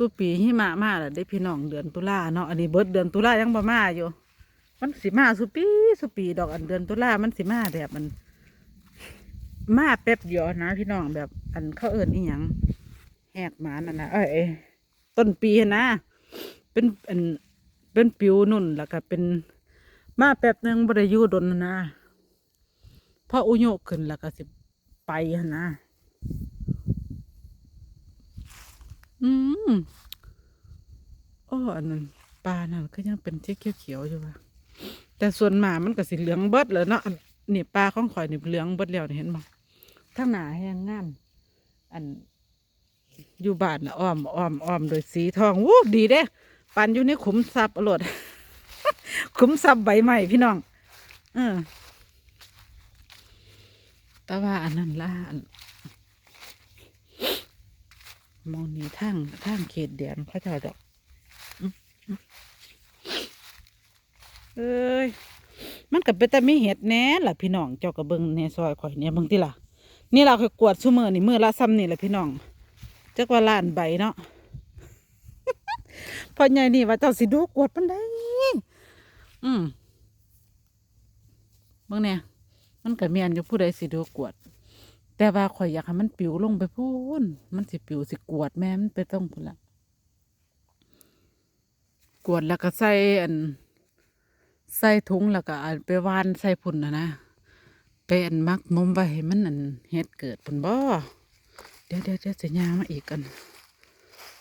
สู้ปีหิมะมาแล้วได้พี่น้องเดือนตุลาเนาะอันนี้เบิดเดือนตุลายังบ่มาอยู่ มันสิมาสุปีสุปีดอกอันเดือนตุลามันสิมาแบบมัน มาแป๊บเดียวนะพี่น้องแบบอันเขาเอิ้นอีหยังแหกหมานั่นนะเอ้ยเอ้ยต้นปีนะเป็นอันเป็นปิวนุ่นแล้วก็เป็นมาแป๊บหนึงบ่ได้อยู่ดนนะพออุโยกขึ้นแล้วก็สิไปนะ อืมโอ้อันนั้นปลานั่นก็ยังเป็นที่เขียวๆอยู่ว่ะแต่ส่วนหมามันก็สิเหลืองเบิดเลยเนาะอันนี่ปลาข้องข่อยนี่เหลืองเบิดแล้วเห็นบ่ทั้งหนาแห้งงามอัน อยู่บ้านอ้อมอ้อมอ้อมโดยสีทองวู้ดีเด้ปันอยู่ในขุมทรัพย์อรดขุมทรัพย์ใบใหม่พี่น้อง เออแต่ว่าอันนั้นล่ะอัน มองนี่ทางทางเขตแดนเขาเจะดอกเอ้ย มันก็เป็นแต่มีเห็ดแน่ล่ะพี่น้อง เจ้าก็เบิ่งในซอยข่อยเนี่ยเบิ่งติล่ะ นี่เราเคยกวดซุมือนี่มือละซ้ำนี่แหละพี่น้องจักว่าล้านใบเนาะพอใหญ่นี่ว่าเจ้าสิดูกวดปันได้อืมเบิ่งเนี่ยมันก็เมียนอยู่ผู้ใดสิดูกวด แต่ว่าข่อยอยากให้มันปิวลงไปพูนมันสิปิวสิกวดแม่มันไปต้องพุ่นละกวดแล้วก็ใส่อันใส่ถุงแล้วก็ไปวานใส่พุ่นนะนะไปอันมักมุมไว้ให้มันอันเฮ็ดเกิดพุ่นบ่เดี๋ยวเดี๋ยวเดี๋ยวจะยางมาอีกกัน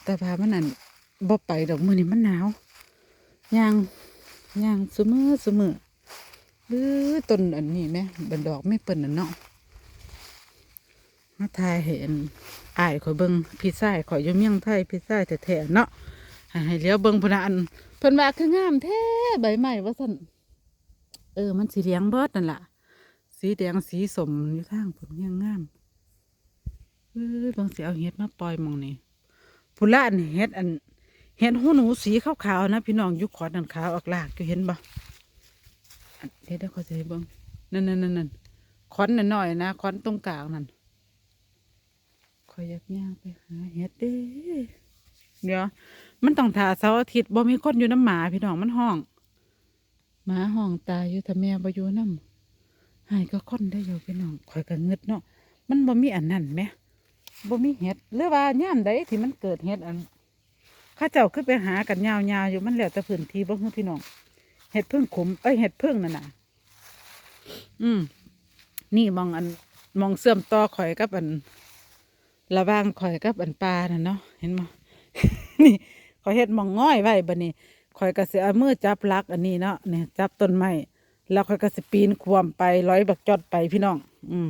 แต่ว่ามันอันบ่ไปดอกมือนี่มันหนาวยางยางซุมือซุมือหรือต้นอันนี้ไหมบันดอกไม่เปิ่นอันเนาะ มาทายเห็นอายข่อยเบิงพี่ชายข่อยอยู่เมียงไทยพี่ชายแท้ๆเนาะให้เลี้ยวเบิงพนันเพิ่นว่าคืองามแท้ใบไม้ว่าซั่นเออ มันสีเหลืองเบิดนั่นล่ะ สีแดงสีสมอยู่ทางพุ่นยังงามเออบางสิเอาเห็ดมาปล่อยมองนี่พุ่นละอันเห็ดอันเห็ดหูหนูสีขาวๆนะพี่น้องยุคขอดนันขาวออกลากอยู่เห็นบ่เดี๋ยวเดี๋ยวเขาจะให้เบิ่งนั่นนั่นนั่นนั่นขอนน่อยนะขอนตรงกลางนั่น อยอยากย่างไปหาเห็ดเด้เดี๋ยวมันต้องถ่าเสาร์อาทิตย์บ่มีคนอยู่น้ำหมาพี่น้องมันห้องหมาห้องตายอยู่ถ้าแม่บ่อยู่น้ำหายก็คนได้อยู่พี่น้องคอยก็เงึดเนาะมันบ่มีอันนั้นไหมบ่มีเห็ดหรือว่าย่ามใดที่มันเกิดเห็ดอันข้าเจ้าขึ้นไปหากันยาวๆอยู่มันแล้วแต่พื้นที่บ่คือพี่น้องเห็ดพึ่งขมเอ้ยเห็ดพึ่งนั่นน่ะ อืมนี่มองอันมองเสื่อมต่อข่อยกับอัน ระว่างข่อยกับอันปลาน่ะเนาะเห็นมั้นี่ข่อยเฮ็ดมองง่อยไว้บัดนี้ข่อยก็สิเอามือจับลักอันนี้เนาะเนี่ยจับต้นไม้แล้วข่อยก็สิปีนควมไปร้อยบักจอดไปพี่น้อง อืม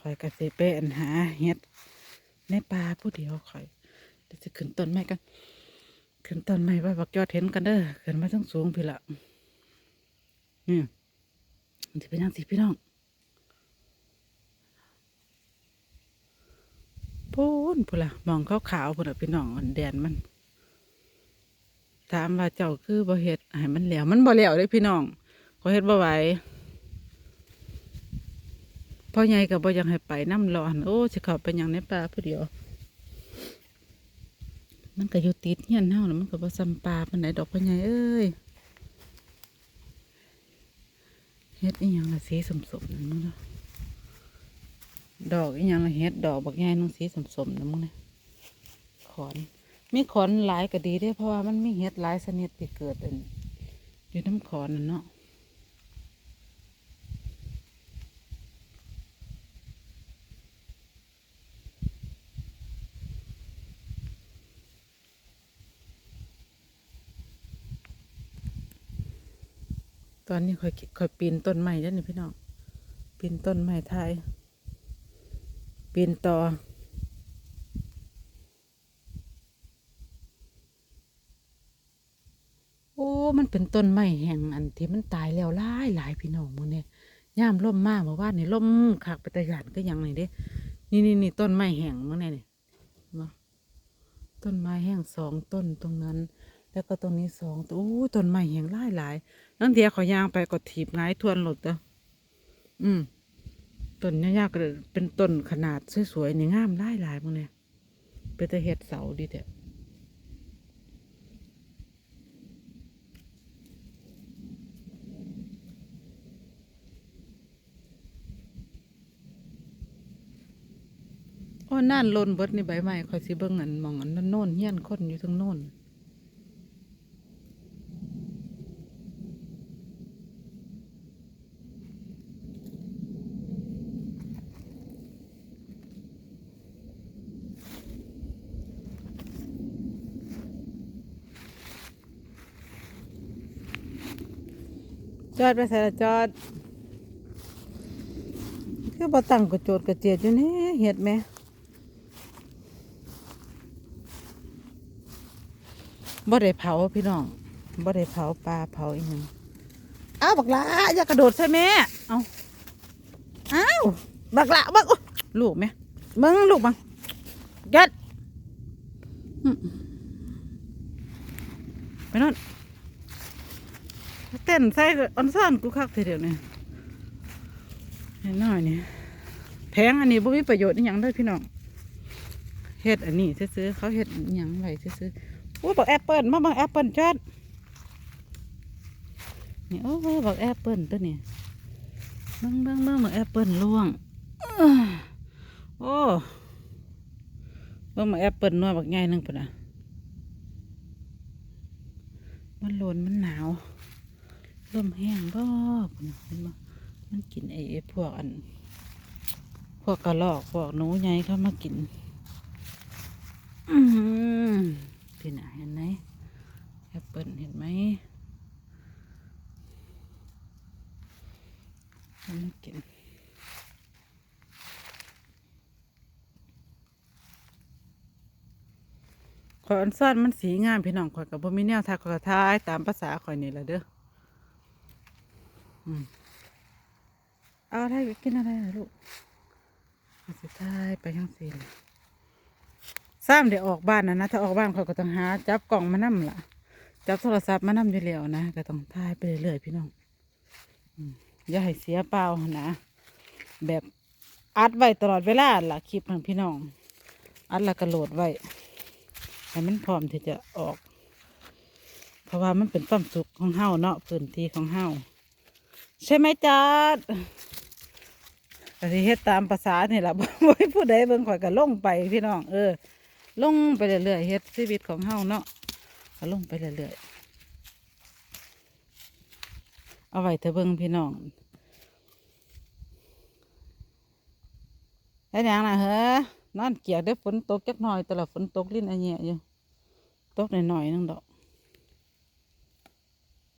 ข่อยก็สิไปอันหาเฮ็ดในป่าผู้เดียวข่อยเดี๋ยวจะขึ้นต้นไม้กันขึ้นต้นไม้ไว้บักจอดเห็นกันเด้อขึ้นมาทั้งสูงพี่ละอืมจะเป็นยังสิพี่น้อง พู นพูนละมองขาวขาวๆพูนละพี่น้องอันแดนมัน ถามว่าเจ้าคือบ่เฮ็ดให้มันเหลวมันบ่เหลวเลยพี่น้องเขาเฮ็ดบ่ไหวพ่อใหญ่ก็บ่อยังให้ไปน้ำร้อนโอ้สิเขาไปยังในป่าผู้เดียว มันก็อยู่ติดเฮียนเฮาน่ะมันก็บ่ซ้ำป่าปานใดดอกพ่อใหญ่เอ้ยเฮ็ดอีหยังละสีสมๆนั่นเนาะ ดอกอีหยังละเฮ็ดดอกบักใหญ่นุ่งสีสมๆนะมึงนี่ยขอน มีขอนหลายก็ดีเด้เพราะว่ามันมีเฮ็ดหลายชนิดที่เกิดอันอยู่น้ำขอนนั่นเนาะตอนนี้ค่อยค่อยปีนต้นไม้แล้วนี่พี่น้องปีนต้นไม้ไทย ปีนต่อ โอ้ มันเป็นต้นไม้แห่งอันที่มันตายแล้วหลายหลายพี่น้องมึงเนี่ยย่ามล่มมากเมื่อวานนี่ล่มขากไปตะยานก็ยังไงเด้ นี่นี่นี่ต้นไม้แห่งมึงเนี่ยนี่เนบ่ต้นไม้แห่งสองต้นตรงนั้น แล้วก็ตรงนี้สองตัวโอ้ต้นไม้แห่งหลายหลายนั่นเทียเขาย่างไปก็ถีบหงายทวนหลดเด้ออืม ต้นยากๆก็เป็นต้นขนาดสวยๆนี่งามหลายหลายๆมึงเนี่ยไปไปแต่เฮ็ดเสาดีแท้โอ้นั่นลนเบิดนี่ใบไม้คอยสิเบิ่งอันมองอันนั้นโน่นเฮียนคนอยู่ทางโน่น จอดไปใส่ละจอด คือบ่ตั้งกระโจดกระเจียดอยู่นี่เห็ดไหมบ่ได้เผาพี่น้องบ่ได้เผาปลาเผาอีหยังอ้าวบักละอย่ากระโดดใส่แม่เอาอ้าวบักละบักลูกแม่มึงลูกบังยัดไปนั่น เต้นใส่ออนซ่อนกูคักทีเดียวนี่เห็นหน่อยนี่แพงอันนี้บ่มีประโยชน์อหย่างเลยพี่น้องเฮ็ดอันนี้ซื้อเขาเฮ็ดอหย่างไรซื้อๆโอ้บอกแอปเปิลมาบังแอปเปิลจอดนี่โอ้บอกแอปเปิลตัวนี้เบิ่งเบิ่งเบิ่งบอกแอปเปิลล่วงโอ้เบิ่งบอกแอปเปิลน้อยบักใหญ่นึงปุ่นอะมันโลนมันหนาว ลมแห้งบ่พุ่นน่ะเห็นบ่มันกินไอ้พวกอัน พวกกระรอกพวกหนูใหญ่เข้ามากินอือหือพี่น่ะเห็นไหมแอปเปิลเห็นไหมมันกินขอยอันซ่อนมันสีงามพี่น้องข่อยกับบ่มีแนวทางข่อยก็ทายตามภาษาข่อยนี่แหละเด้อ เอาอะไรกินอะไรลูกสุดท้ายไปยังสี่เลยซ้ำเดี๋ยวออกบ้านนะนะ ถ้าออกบ้านเขาก็ต้องหา จับกล่องมานั่มล่ะจับโทรศัพท์มานั่มอยู่แล้วนะก็ต้องถ่ายไปเรื่อยๆพี่น้องอย่าให้เสียเปล่านะ แบบอัดไว้ตลอดเวลาล่ะคลิปของพี่น้อง อัดล้วก็โหลดไว้ให้มันพร้อมที่จะออก เพราะว่ามันเป็นความสุขของเฮาเนาะพื้นที่ของเฮา ใช่ไหมจัดก็สิเฮ็ดตามภาษานี่แหละบ่บ่ให้ผู้ใดเบิ่งข่อยก็ลงไปพี่น้องเออ ลงไปเรื่อยๆเฮ็ดชีวิตของเฮาเนาะก็ลงไปเรื่อยๆเอาไว้เถอะเบิ่งพี่น้องแล้วยังน่ะเหรอนอนเกียกเด้ฝนตกจักหน่อยแต่ละฝนตกลิ้นอันเนี้ยอยู่ตกหน่อยๆนึงดอก